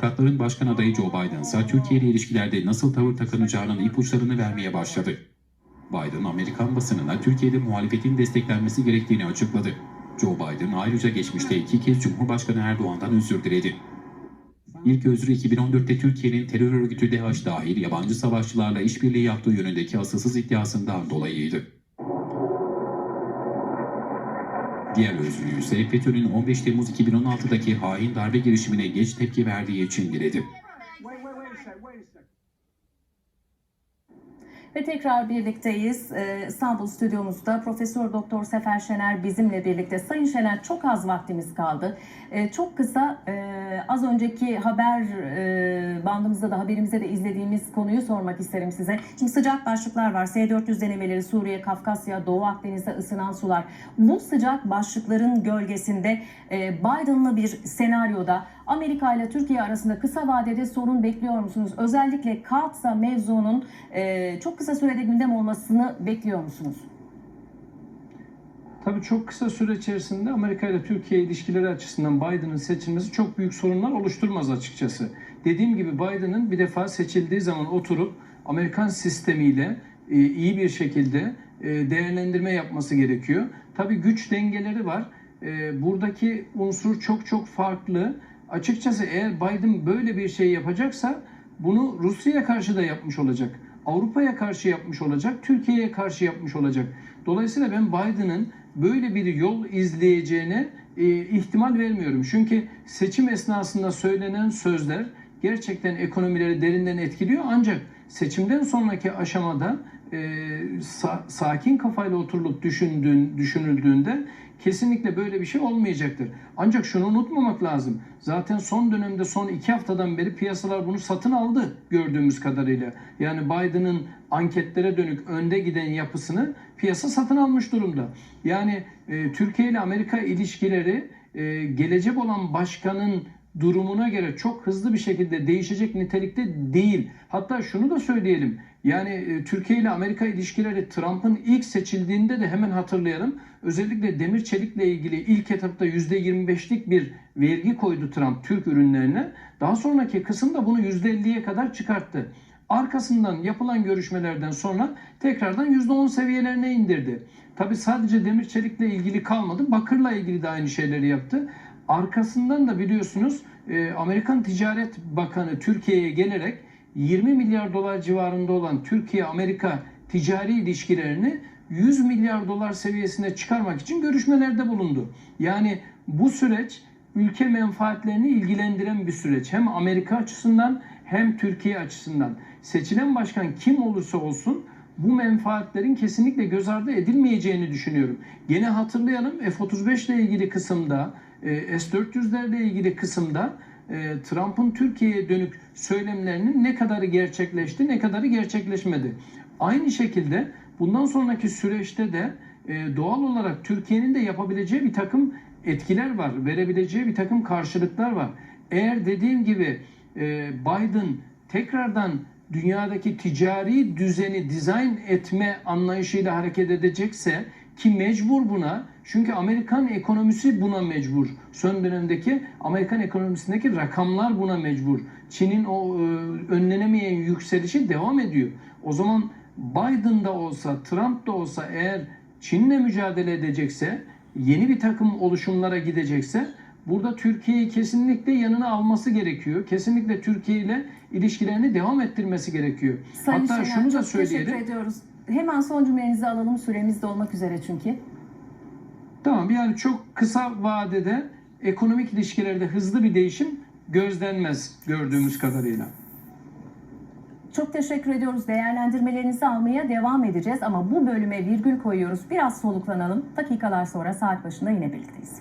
Demokratların başkan adayı Joe Biden ise Türkiye ile ilişkilerde nasıl tavır takınacağının ipuçlarını vermeye başladı. Biden, Amerikan basınına Türkiye'de muhalefetin desteklenmesi gerektiğini açıkladı. Joe Biden ayrıca geçmişte iki kez Cumhurbaşkanı Erdoğan'dan özür diledi. İlk özrü 2014'te Türkiye'nin terör örgütü DAEŞ dahil yabancı savaşçılarla işbirliği yaptığı yönündeki asılsız iddiasından dolayıydı. Diğer özrü ise FETÖ'nün 15 Temmuz 2016'daki hain darbe girişimine geç tepki verdiği için diledi. Ve tekrar birlikteyiz. Ee, İstanbul stüdyomuzda Profesör Doktor Sefer Şener bizimle birlikte. Sayın Şener çok az vaktimiz kaldı. Ee, çok kısa e, az önceki haber e, bandımızda da haberimizde de izlediğimiz konuyu sormak isterim size. Şimdi sıcak başlıklar var. S-400 denemeleri Suriye, Kafkasya, Doğu Akdeniz'de ısınan sular. Bu sıcak başlıkların gölgesinde e, Biden'lı bir senaryoda Amerika ile Türkiye arasında kısa vadede sorun bekliyor musunuz? Özellikle Katsa mevzunun e, çok kısa sürede gündem olmasını bekliyor musunuz? Tabii çok kısa süre içerisinde Amerika ile Türkiye ilişkileri açısından Biden'ın seçilmesi çok büyük sorunlar oluşturmaz açıkçası. Dediğim gibi Biden'ın bir defa seçildiği zaman oturup Amerikan sistemiyle e, iyi bir şekilde e, değerlendirme yapması gerekiyor. Tabii güç dengeleri var. E, Buradaki unsur çok çok farklı. Açıkçası eğer Biden böyle bir şey yapacaksa bunu Rusya'ya karşı da yapmış olacak. Avrupa'ya karşı yapmış olacak, Türkiye'ye karşı yapmış olacak. Dolayısıyla ben Biden'ın böyle bir yol izleyeceğine e, ihtimal vermiyorum. Çünkü seçim esnasında söylenen sözler gerçekten ekonomileri derinden etkiliyor. Ancak seçimden sonraki aşamada e, sa- sakin kafayla oturulup düşündüğün, düşünüldüğünde kesinlikle böyle bir şey olmayacaktır. Ancak şunu unutmamak lazım. Zaten son dönemde son iki haftadan beri piyasalar bunu satın aldı gördüğümüz kadarıyla. Yani Biden'ın anketlere dönük önde giden yapısını piyasa satın almış durumda. Yani e, Türkiye ile Amerika ilişkileri e, gelecek olan başkanın durumuna göre çok hızlı bir şekilde değişecek nitelikte değil. Hatta şunu da söyleyelim. Yani e, Türkiye ile Amerika ilişkileri Trump'ın ilk seçildiğinde de hemen hatırlayalım. Özellikle demir çelikle ilgili ilk etapta %25'lik bir vergi koydu Trump Türk ürünlerine. Daha sonraki kısımda bunu %50'ye kadar çıkarttı. Arkasından yapılan görüşmelerden sonra tekrardan %10 seviyelerine indirdi. Tabi sadece demir çelikle ilgili kalmadı. Bakırla ilgili de aynı şeyleri yaptı. Arkasından da biliyorsunuz e, Amerikan Ticaret Bakanı Türkiye'ye gelerek 20 milyar dolar civarında olan Türkiye-Amerika ticari ilişkilerini 100 milyar dolar seviyesine çıkarmak için görüşmelerde bulundu. Yani bu süreç ülke menfaatlerini ilgilendiren bir süreç. Hem Amerika açısından hem Türkiye açısından. Seçilen başkan kim olursa olsun bu menfaatlerin kesinlikle göz ardı edilmeyeceğini düşünüyorum. Gene hatırlayalım F-35 ile ilgili kısımda, e, S-400'lerle ilgili kısımda e, Trump'ın Türkiye'ye dönük söylemlerinin ne kadarı gerçekleşti, ne kadarı gerçekleşmedi. Aynı şekilde bundan sonraki süreçte de e, doğal olarak Türkiye'nin de yapabileceği bir takım etkiler var, verebileceği bir takım karşılıklar var. Eğer dediğim gibi e, Biden tekrardan dünyadaki ticari düzeni dizayn etme anlayışıyla hareket edecekse ki mecbur buna çünkü Amerikan ekonomisi buna mecbur. Son dönemdeki Amerikan ekonomisindeki rakamlar buna mecbur. Çin'in o e, önlenemeyen yükselişi devam ediyor. O zaman Biden da olsa, Trump da olsa eğer Çin'le mücadele edecekse, yeni bir takım oluşumlara gidecekse burada Türkiye'yi kesinlikle yanına alması gerekiyor. Kesinlikle Türkiye ile ilişkilerini devam ettirmesi gerekiyor. Sayın Hatta Şener, şunu da çok söyleyelim. teşekkür ediyoruz. Hemen son cümlenizi alalım. Süremiz de olmak üzere çünkü. Tamam yani çok kısa vadede ekonomik ilişkilerde hızlı bir değişim gözlenmez gördüğümüz kadarıyla. Çok teşekkür ediyoruz. Değerlendirmelerinizi almaya devam edeceğiz ama bu bölüme virgül koyuyoruz. Biraz soluklanalım. Dakikalar sonra saat başında yine birlikteyiz.